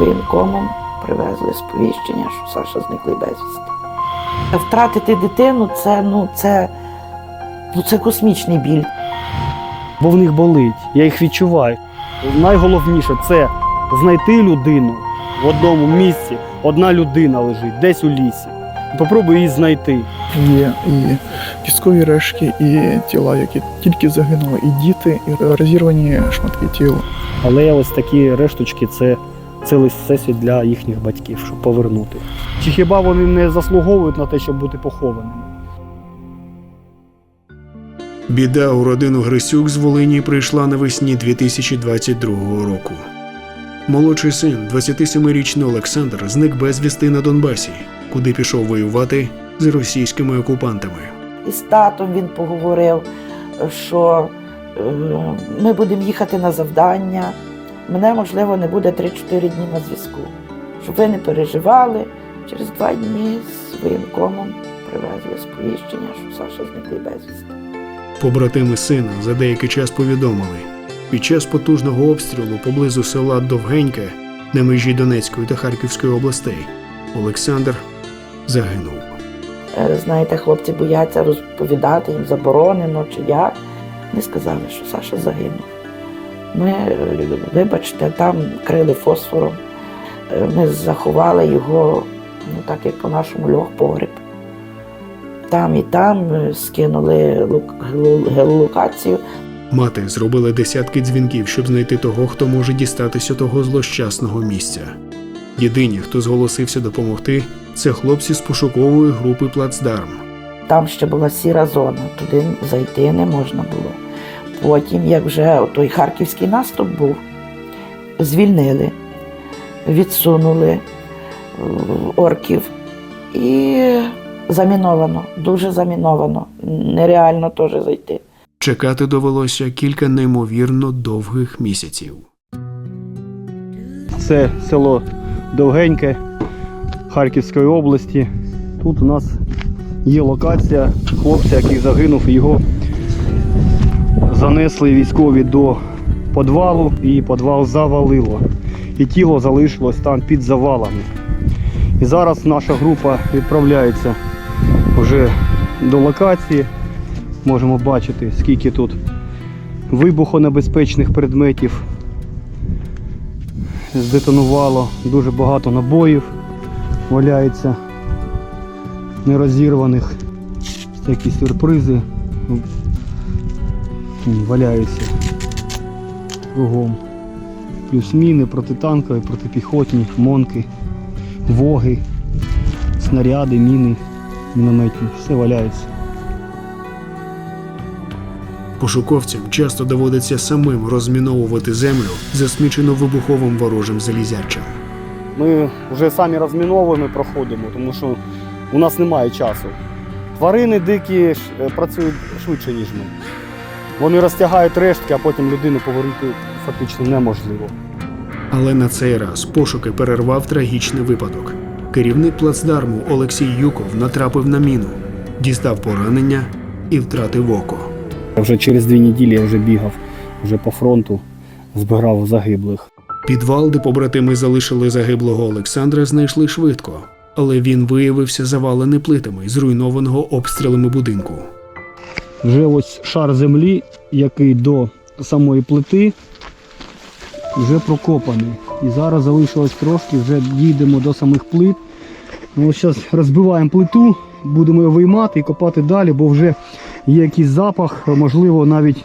воєнкомом привезли сповіщення, що Саша зниклий безвісти. Втратити дитину це, ну, це, ну, це космічний біль. бо в них болить. Я їх відчуваю. Найголовніше це знайти людину в одному місці. Одна людина лежить, десь у лісі. Попробуй її знайти. Є і військові рештки, і тіла, які тільки загинули, і діти, і розірвані шматки тіла. Але ось такі решточки це цілий всесвіт для їхніх батьків, щоб повернути. Чи хіба вони не заслуговують на те, щоб бути похованими? Біда у родину Грисюк з Волині прийшла навесні 2022 року. Молодший син, 27-річний Олександр, зник безвісти на Донбасі, куди пішов воювати з російськими окупантами. І з татом він поговорив, що е, ми будемо їхати на завдання. Мене, можливо, не буде 3-4 дні на зв'язку. Щоб ви не переживали, через два дні з воєнкомом привезли сповіщення, що Саша зниклий безвісти. Побратими сина за деякий час повідомили, під час потужного обстрілу поблизу села Довгеньке на межі Донецької та Харківської областей Олександр загинув. Е, Знаєте, хлопці бояться розповідати, їм заборонено чи як. Не сказали, що Саша загинув. Ми, е, вибачте, там крили фосфором. Е, Ми заховали його, ну так як по-нашому льох погріб. Там і там е, скинули геолокацію. Мати зробила десятки дзвінків, щоб знайти того, хто може дістатися того злощасного місця. Єдині, хто зголосився допомогти, це хлопці з пошукової групи Плацдарм. Там ще була сіра зона, туди зайти не можна було. Потім, як вже той харківський наступ був, звільнили, відсунули е, орків і заміновано, дуже заміновано. Нереально теж зайти. Чекати довелося кілька неймовірно довгих місяців. Це село Довгеньке Харківської області. Тут у нас є локація хлопця, який загинув. Його занесли військові до підвалу і підвал завалило. І тіло залишилось там під завалами. І зараз наша група відправляється вже до локації. Можемо бачити, скільки тут вибухонебезпечних предметів здетонувало, дуже багато набоїв валяється нерозірваних. Такі сюрпризи валяються кругом. Плюс міни, протитанкові, протипіхотні, монки, воги, снаряди, міни, мінометні. Все валяється. Пошуковцям часто доводиться самим розміновувати землю, засмічену вибуховим ворожим залізячим. Ми вже самі розміновуємо, проходимо, тому що у нас немає часу. Тварини дикі е, працюють швидше, ніж ми. Вони розтягають рештки, а потім людину повернути фактично неможливо. Але на цей раз пошуки перервав трагічний випадок. Керівник плацдарму Олексій Юков натрапив на міну, дістав поранення і втратив око. Вже через дві неділі я вже бігав вже по фронту, збирав загиблих. Підвал, де побратими залишили загиблого Олександра, знайшли швидко, але він виявився завалений плитами зруйнованого обстрілами будинку. Вже ось шар землі, який до самої плити, вже прокопаний. І зараз залишилось трошки, вже дійдемо до самих плит. Ну, ось зараз розбиваємо плиту, будемо її виймати і копати далі, бо вже є якийсь запах, можливо, навіть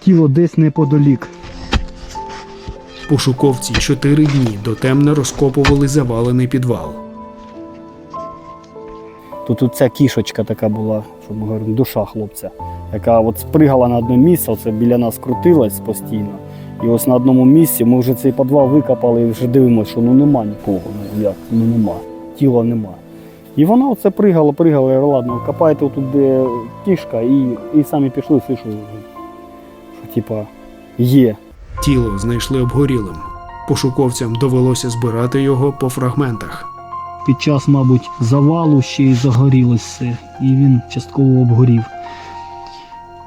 тіло десь неподалік. Пошуковці чотири дні дотемно розкопували завалений підвал. Тут оця кішечка така була, що ми говоримо, душа хлопця, яка от спригала на одне місце, оце біля нас крутилась постійно. І ось на одному місці ми вже цей підвал викопали і вже дивимося, що ну нема нікого. Ну як, ну нема, тіла нема. І вона оце пригала, пригала, я ладно, копайте тут, де кішка, і, і самі пішли, все, що, що типа є. Тіло знайшли обгорілим. Пошуковцям довелося збирати його по фрагментах. Під час, мабуть, завалу ще й загорілось все, і він частково обгорів.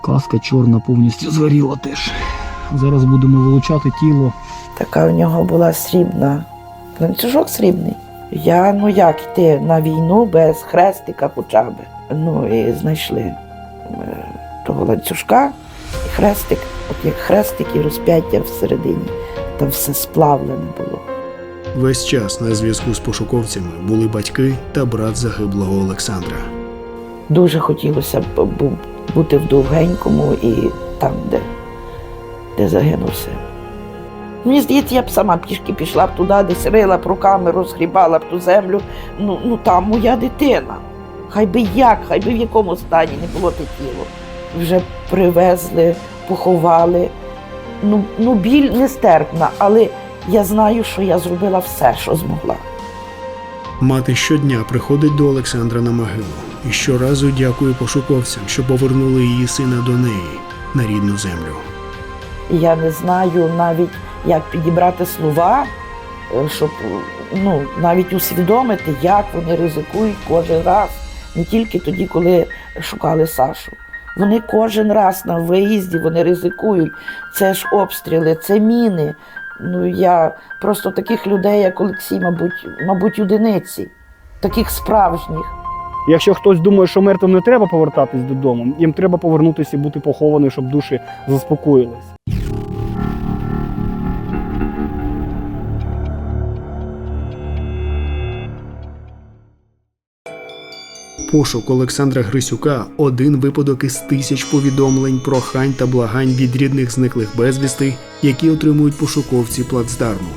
Каска чорна повністю згоріла теж. Зараз будемо вилучати тіло. Така в нього була срібна Ланцюжок срібний. Я ну як йти на війну без хрестика хоча б. Ну і знайшли е, того ланцюжка, і хрестик, от як хрестик і розп'яття всередині. Там все сплавлене було. Весь час на зв'язку з пошуковцями були батьки та брат загиблого Олександра. Дуже хотілося б бути в довгенькому і там, де, де загинув син. Мені здається, я б сама пішки пішла б туди, десь рила б руками, розгрібала б ту землю. Ну, ну там моя дитина. Хай би як, хай би в якому стані не було те тіло. Вже привезли, поховали. Ну, ну біль нестерпна, але я знаю, що я зробила все, що змогла. Мати щодня приходить до Олександра на могилу і щоразу дякує пошуковцям, що повернули її сина до неї на рідну землю. Я не знаю навіть, як підібрати слова, е, щоб ну, навіть усвідомити, як вони ризикують кожен раз, не тільки тоді, коли шукали Сашу. Вони кожен раз на виїзді вони ризикують. Це ж обстріли, це міни. Ну я просто таких людей, як Олексій, мабуть, мабуть, одиниці, таких справжніх. Якщо хтось думає, що мертвим не треба повертатись додому, їм треба повернутися і бути похованим, щоб душі заспокоїлись. Пошук Олександра Грисюка один випадок із тисяч повідомлень, прохань та благань від рідних зниклих безвісти, які отримують пошуковці плацдарму.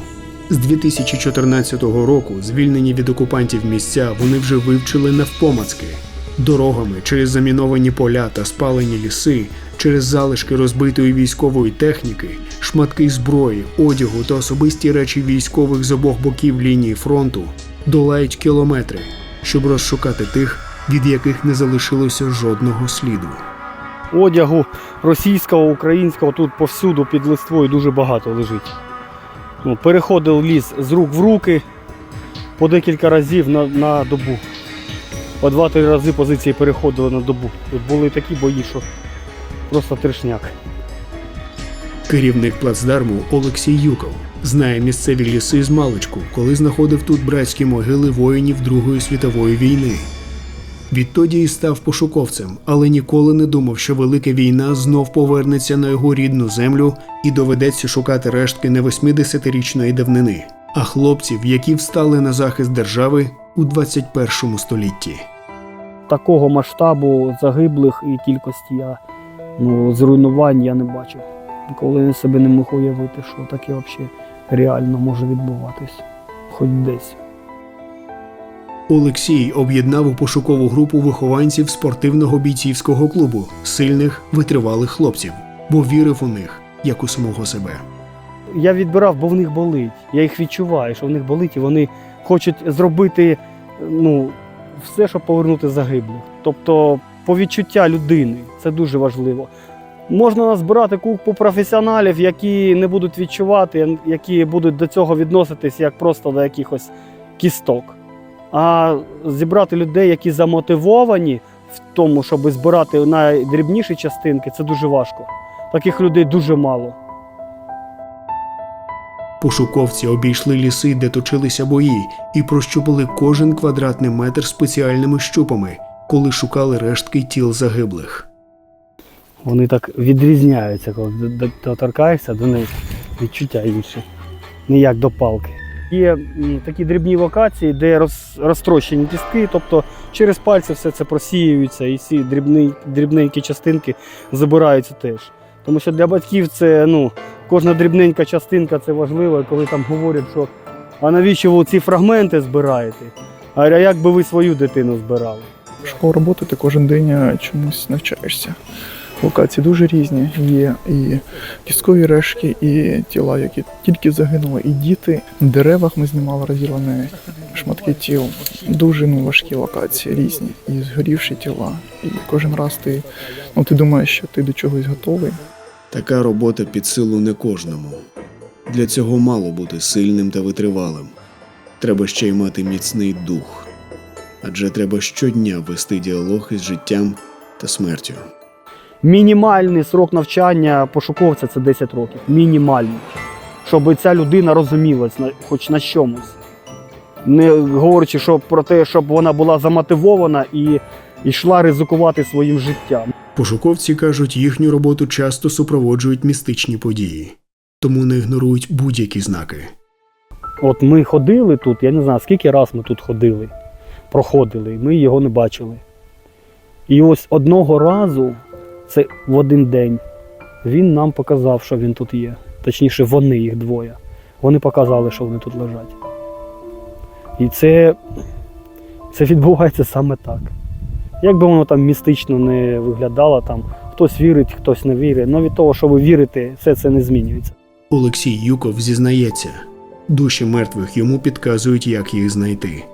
З 2014 року, звільнені від окупантів місця, вони вже вивчили навпомацки. Дорогами через заміновані поля та спалені ліси, через залишки розбитої військової техніки, шматки зброї, одягу та особисті речі військових з обох боків лінії фронту долають кілометри, щоб розшукати тих, від яких не залишилося жодного сліду. Одягу російського, українського тут повсюду під листвою дуже багато лежить. Ну, переходив ліс з рук в руки по декілька разів на, на добу. По два-три рази позиції переходили на добу. Тут були такі бої, що просто трешняк. Керівник плацдарму Олексій Юков знає місцеві ліси з маличку, коли знаходив тут братські могили воїнів Другої світової війни. Відтоді і став пошуковцем, але ніколи не думав, що велика війна знов повернеться на його рідну землю і доведеться шукати рештки не 80-річної давнини, а хлопців, які встали на захист держави у 21 столітті. Такого масштабу загиблих і кількості я ну, зруйнувань я не бачив. Ніколи себе не мог уявити, що таке взагалі реально може відбуватись. Хоч десь. Олексій об'єднав у пошукову групу вихованців спортивного бійцівського клубу, сильних, витривалих хлопців, бо вірив у них, як у самого себе. Я відбирав, бо в них болить. Я їх відчуваю, що в них болить, і вони хочуть зробити ну, все, щоб повернути загиблих. Тобто, по відчуття людини це дуже важливо. Можна назбирати купу професіоналів, які не будуть відчувати, які будуть до цього відноситись як просто до якихось кісток. А зібрати людей, які замотивовані в тому, щоб збирати найдрібніші частинки, це дуже важко. Таких людей дуже мало. Пошуковці обійшли ліси, де точилися бої, і прощупали кожен квадратний метр спеціальними щупами, коли шукали рештки тіл загиблих. Вони так відрізняються, коли доторкаєшся до них відчуття інші, не як до палки. Є такі дрібні локації, де роз, розтрощені кістки, тобто через пальці все це просіюється, і ці дрібні, дрібненькі частинки забираються теж. Тому що для батьків це ну, кожна дрібненька частинка це важливо, коли там говорять, що а навіщо ви ці фрагменти збираєте? А як би ви свою дитину збирали? Школа роботи ти кожен день чомусь навчаєшся. Локації дуже різні. Є і кісткові решки, і тіла, які тільки загинули, і діти. На деревах ми знімали розділені шматки тіл. Дуже ну, важкі локації, різні. І згорівші тіла. І кожен раз ти, ну, ти думаєш, що ти до чогось готовий. Така робота під силу не кожному. Для цього мало бути сильним та витривалим. Треба ще й мати міцний дух. Адже треба щодня вести діалог із життям та смертю. Мінімальний срок навчання пошуковця це 10 років. Мінімальний. Щоб ця людина розумілась хоч на чомусь. Не говорячи що про те, щоб вона була замотивована і йшла ризикувати своїм життям. Пошуковці кажуть, їхню роботу часто супроводжують містичні події, тому не ігнорують будь-які знаки. От ми ходили тут, я не знаю, скільки раз ми тут ходили, проходили, і ми його не бачили. І ось одного разу, це в один день, він нам показав, що він тут є. Точніше, вони їх двоє. Вони показали, що вони тут лежать. І це, це відбувається саме так. Як би воно там містично не виглядало, там хтось вірить, хтось не вірить. але від того, що ви вірите, все це не змінюється. Олексій Юков зізнається, душі мертвих йому підказують, як їх знайти.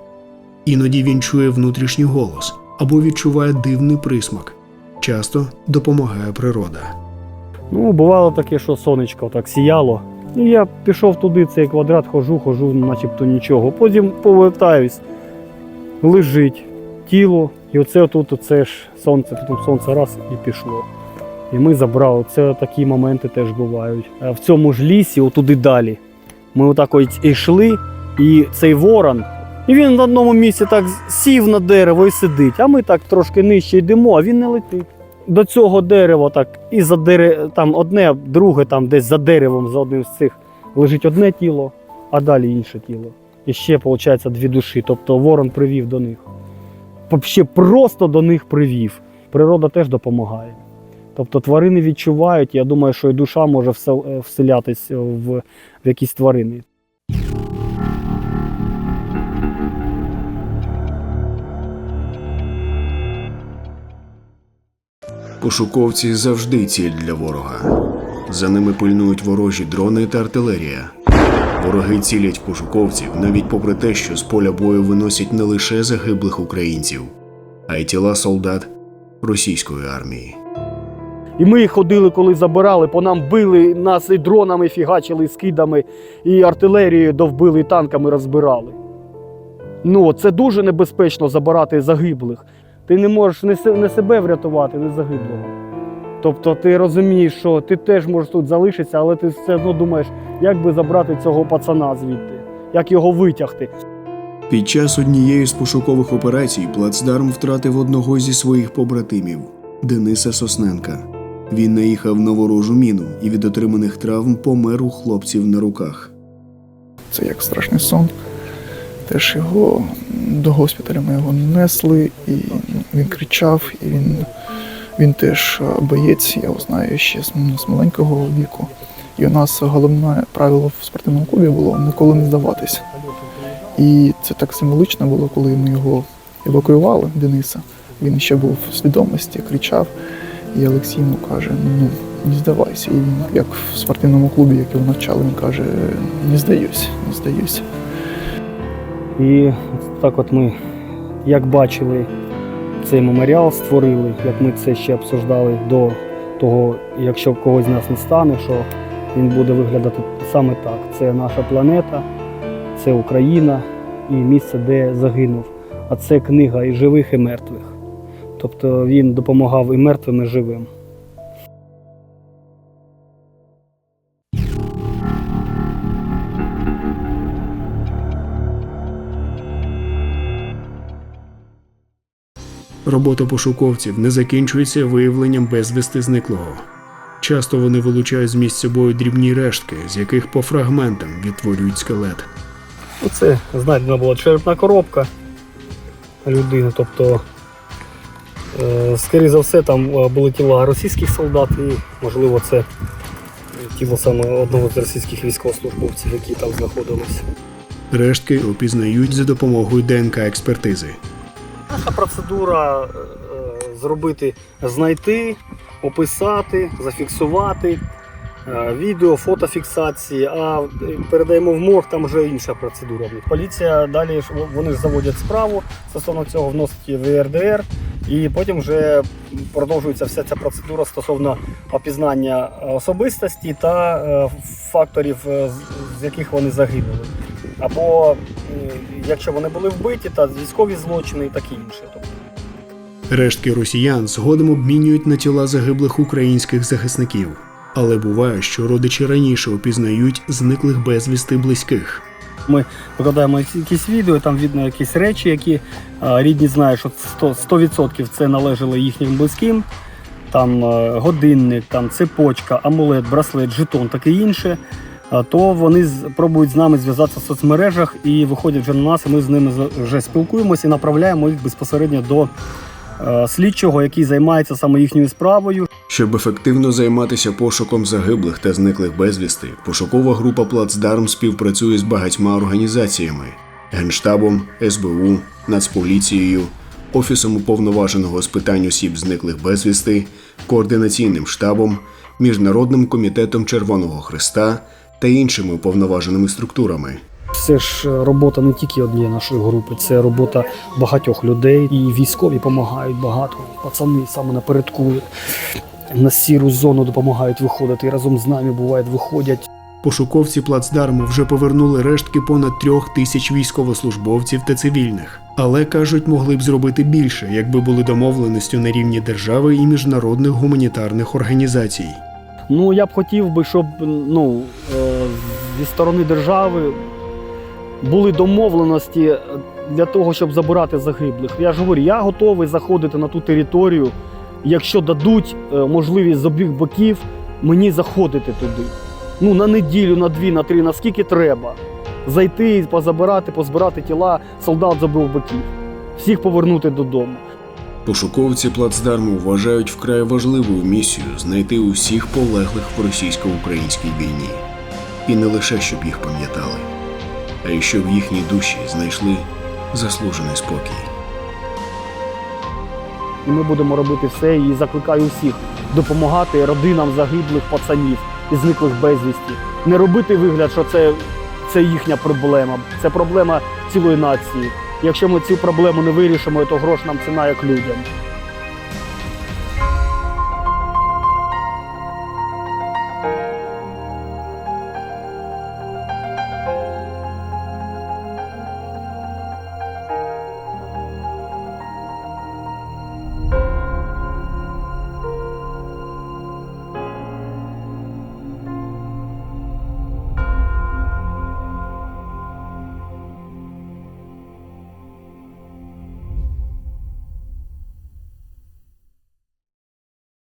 Іноді він чує внутрішній голос або відчуває дивний присмак. Часто допомагає природа. Ну, бувало таке, що сонечко так сіяло. І я пішов туди, цей квадрат, хожу, хожу, начебто нічого. Потім повертаюсь, лежить тіло, і оце тут оце ж сонце, потім сонце раз і пішло. І ми забрали. Це такі моменти теж бувають. А в цьому ж лісі, отуди далі. Ми отак ось йшли, і цей ворон, і він на одному місці так сів на дерево і сидить, а ми так трошки нижче йдемо, а він не летить до цього дерева так і за дере... там одне, друге, там десь за деревом, за одним з цих лежить одне тіло, а далі інше тіло. І ще, виходить, дві душі. Тобто ворон привів до них. Ще просто до них привів. Природа теж допомагає. Тобто тварини відчувають, я думаю, що і душа може е, вселятись в якісь тварини. Пошуковці завжди ціль для ворога. За ними пильнують ворожі дрони та артилерія. Вороги цілять пошуковців навіть попри те, що з поля бою виносять не лише загиблих українців, а й тіла солдат російської армії. І ми ходили, коли забирали, по нам били, нас і дронами фігачили, скидами, і артилерією довбили, і танками розбирали. Ну, це дуже небезпечно забирати загиблих. Ти не можеш не не себе врятувати, не загиблого. Тобто ти розумієш, що ти теж можеш тут залишитися, але ти все одно думаєш, як би забрати цього пацана звідти, як його витягти. Під час однієї з пошукових операцій плацдарм втратив одного зі своїх побратимів Дениса Сосненка. Він наїхав на ворожу міну і від отриманих травм помер у хлопців на руках. Це як страшний сон. Теж його до госпіталя ми його несли, і він кричав, і він, він теж е, боєць, я його знаю ще з, з маленького віку. І у нас головне правило в спортивному клубі було ніколи не здаватися. І це так символічно було, коли ми його евакуювали, Дениса. Він ще був в свідомості, кричав. І Олексій йому каже: ну не здавайся. І він, як в спортивному клубі, як його навчали, він каже: не здаюсь, не здаюсь. І так от ми, як бачили, цей меморіал створили, як ми це ще обсуждали до того, якщо когось з нас не стане, що він буде виглядати саме так. Це наша планета, це Україна і місце, де загинув. А це книга і живих, і мертвих. Тобто він допомагав і мертвим, і живим. Робота пошуковців не закінчується виявленням безвісти зниклого. Часто вони вилучають з місця бою дрібні рештки, з яких по фрагментам відтворюють скелет. Оце знайдена була черепна коробка людини. Тобто, е, скоріше за все, там е, були тіла російських солдат і, можливо, це тіло саме одного з російських військовослужбовців, які там знаходилися. Рештки опізнають за допомогою ДНК експертизи. Наша процедура е, е, зробити, знайти, описати, зафіксувати. е, Відео, фотофіксації, а передаємо в морг, там вже інша процедура. Поліція далі вони ж заводять справу стосовно цього, вносять її в РДР, і потім вже продовжується вся ця процедура стосовно опізнання особистості та факторів, з яких вони загинули. Або е, якщо вони були вбиті, та військові злочини і таке інше. Тобто, Рештки росіян згодом обмінюють на тіла загиблих українських захисників. Але буває, що родичі раніше опізнають зниклих безвісти близьких. Ми викладаємо якісь відео, там видно якісь речі, які рідні знають, що 100%, 100% це належало їхнім близьким. Там е, годинник, там цепочка, амулет, браслет, жетон, таке інше. То вони пробують з нами зв'язатися в соцмережах і виходять вже на нас, і ми з ними вже спілкуємося і направляємо їх безпосередньо до е, слідчого, який займається саме їхньою справою. Щоб ефективно займатися пошуком загиблих та зниклих безвісти, пошукова група Плацдарм співпрацює з багатьма організаціями: Генштабом, СБУ, Нацполіцією, Офісом уповноваженого з питань осіб зниклих безвісти, координаційним штабом, Міжнародним комітетом Червоного Христа та іншими уповноваженими структурами. Це ж е, робота не тільки однієї нашої групи, це робота багатьох людей. І військові допомагають багато. Пацани саме напередку на сіру зону допомагають виходити. І разом з нами буває виходять. Пошуковці плацдарму вже повернули рештки понад трьох тисяч військовослужбовців та цивільних, але кажуть, могли б зробити більше, якби були домовленістю на рівні держави і міжнародних гуманітарних організацій. Ну я б хотів би, щоб ну е, зі сторони держави були домовленості для того, щоб забирати загиблих. Я ж говорю, я готовий заходити на ту територію, якщо дадуть е, можливість з обох боків мені заходити туди. Ну на неділю, на дві, на три, наскільки треба. Зайти, позабирати, позбирати тіла солдат з обох боків, всіх повернути додому. Пошуковці плацдарму вважають вкрай важливою місію знайти усіх полеглих в російсько-українській війні. І не лише щоб їх пам'ятали, а й щоб їхні душі знайшли заслужений спокій. І ми будемо робити все. І закликаю всіх допомагати родинам загиблих пацанів і зниклих безвісті. Не робити вигляд, що це, це їхня проблема. Це проблема цілої нації. Якщо ми цю проблему не вирішимо, то грош нам ціна як людям.